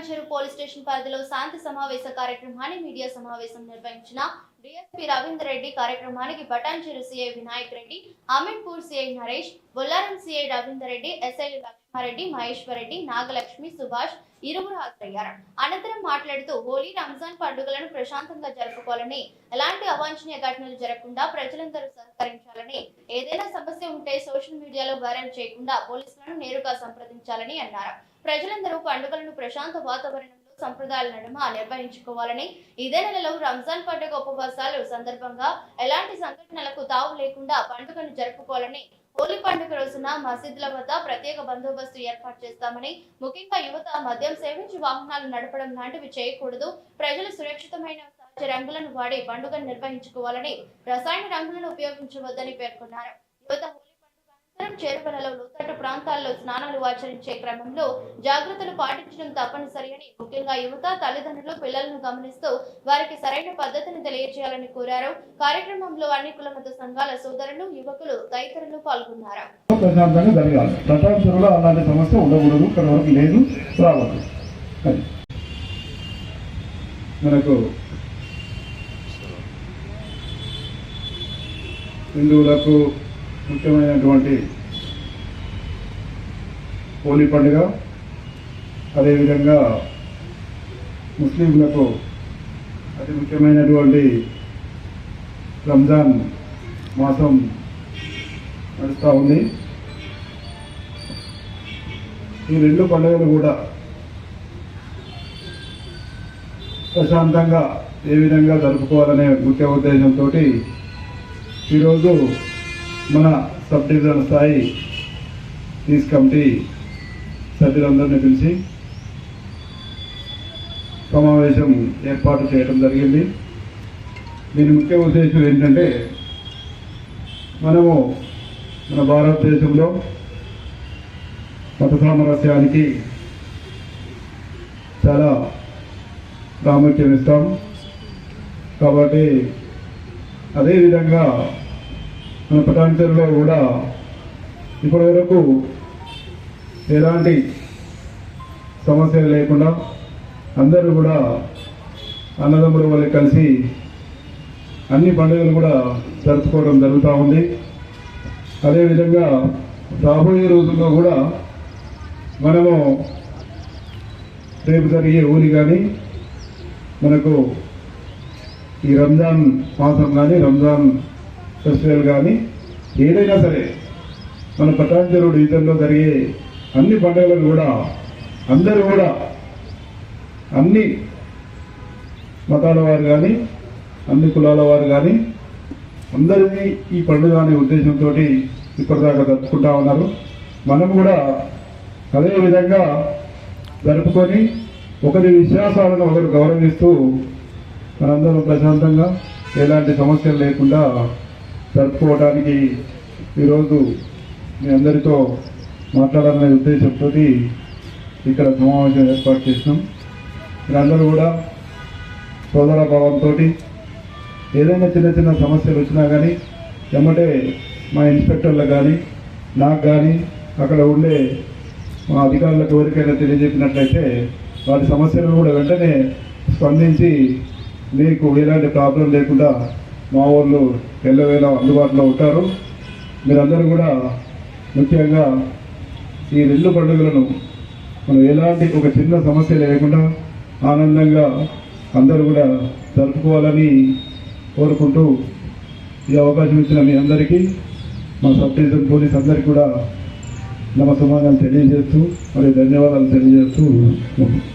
చెరువు police station పరిధిలో శాంతి సమావేశ కార్యక్రమాన్ని మీడియా సమావేశం నిర్వహించిన డిఎస్పీ రవీందర్ రెడ్డి కార్యక్రమానికి Patancheru CI Vinayak Reddy Ameenpur CI Naresh Bollaram CI Ravinder Reddy SI Lakshmareddy Maheshwarreddy Nagalakshmi Subhash ఇరువురు హాజరయ్యారు. అనంతరం మాట్లాడుతూ హోలీ రంజాన్ పండుగలను ప్రశాంతంగా జరుపుకోవాలని ఎలాంటి అవాంఛనీయ ఘటనలు జరగకుండా ప్రజలందరూ సహకరించాలని ఏదైనా సమస్య ఉంటే సోషల్ మీడియాలో వైరల్ చేయకుండా పోలీసులను నేరుగా సంప్రదించాలని అన్నారు. ప్రజలందరూ పండుగలను ప్రశాంత వాతావరణం సంప్రదాయాల నడుమ నిర్వహించుకోవాలని ఇదే నెలలో రంజాన్ పండుగ ఉపవాసాలు సందర్భంగా ఎలాంటి సంఘటనలకు తావు లేకుండా పండుగను జరుపుకోవాలని హోలీ పండుగ రోజున మసీదుల వద్ద ప్రత్యేక బందోబస్తు ఏర్పాటు చేస్తామని ముఖ్యంగా యువత మద్యం సేవించి వాహనాలు నడపడం లాంటివి చేయకూడదు. ప్రజలు సురక్షితమైన సహజ రంగులను వాడి పండుగను నిర్వహించుకోవాలని రసాయన రంగులను ఉపయోగించవద్దని పేర్కొన్నారు. యువత అనంతరం చేరువలలో లోతట్టు ప్రాంతాల్లో స్నానాలు ఆచరించే క్రమంలో జాగ్రత్తలు పాటించడం తప్పనిసరి అని ముఖ్యంగా యువత తల్లిదండ్రులు పిల్లలను గమనిస్తూ వారికి సరైన పద్ధతిని తెలియజేయాలని కోరారు. కార్యక్రమంలో అన్ని కుల మత సంఘాల సోదరులు యువకులు తదితరులు పాల్గొన్నారు. అలాంటి సమస్య ఉండకూడదు. లేదు. రావద్దు. మనకు హిందువులకు ముఖ్యమైనటువంటి హోలీ పండుగ అదేవిధంగా ముస్లింలకు అతి ముఖ్యమైనటువంటి రంజాన్ మాసం నడుస్తూ ఉంది. ఈ రెండు పండుగలు కూడా ప్రశాంతంగా ఏ విధంగా జరుపుకోవాలనే ముఖ్య ఉద్దేశంతో ఈరోజు మన సబ్ డివిజన్ స్థాయి తీసు కమిటీ సభ్యులందరినీ పిలిచి సమావేశం ఏర్పాటు చేయడం జరిగింది. దీని ముఖ్య ఉద్దేశం ఏంటంటే మనము మన భారతదేశంలో మత సామరస్యానికి చాలా ప్రాముఖ్యం ఇస్తాం కాబట్టి అదేవిధంగా మన పటాంచల్లో కూడా ఇప్పటి వరకు ఎలాంటి సమస్యలు లేకుండా అందరూ కూడా అన్నదమ్ముల వల్ల కలిసి అన్ని పండుగలు కూడా జరుపుకోవడం జరుగుతూ ఉంది. అదేవిధంగా రాబోయే రోజుల్లో కూడా మనము రేపు జరిగే ఊరి కానీ మనకు ఈ రంజాన్ మాసం కానీ రంజాన్ ఫెస్టివల్ కానీ ఏదైనా సరే మన పటాంజరు ఈతంలో జరిగే అన్ని పండుగలను కూడా అందరూ కూడా అన్ని మతాల వారు కానీ అన్ని కులాల వారు కానీ అందరినీ ఈ పండుగ అనే ఉద్దేశంతో ఇప్పటిదాకా జరుపుకుంటా ఉన్నారు. మనం కూడా అదే విధంగా జరుపుకొని ఒకరి విశ్వాసాలను ఒకరు గౌరవిస్తూ మనందరం ప్రశాంతంగా ఎలాంటి సమస్యలు లేకుండా జరుపుకోవడానికి ఈరోజు మీ అందరితో మాట్లాడాలనే ఉద్దేశంతో ఇక్కడ సమావేశం ఏర్పాటు చేసినాం. మీరందరూ కూడా సోదర భావంతో ఏదైనా చిన్న చిన్న సమస్యలు వచ్చినా కానీ ఎమ్మటే మా ఇన్స్పెక్టర్లకు కానీ నాకు కానీ అక్కడ ఉండే మా అధికారులకు ఎవరికైనా తెలియజెప్పినట్లయితే వారి సమస్యలను కూడా వెంటనే స్పందించి మీకు ఎలాంటి ప్రాబ్లం లేకుండా మా వాళ్ళు ఎల్లవేళ అందుబాటులో ఉంటారు. మీరందరూ కూడా ముఖ్యంగా ఈ రెండు పండుగలను మనం ఎలాంటి ఒక చిన్న సమస్య లేకుండా ఆనందంగా అందరూ కూడా జరుపుకోవాలని కోరుకుంటూ ఈ అవకాశం ఇచ్చిన మీ అందరికీ మా సబ్ డివిజన్ పోలీస్ అందరికీ కూడా నమ సమాధానం తెలియజేస్తూ మరియు ధన్యవాదాలు తెలియజేస్తూ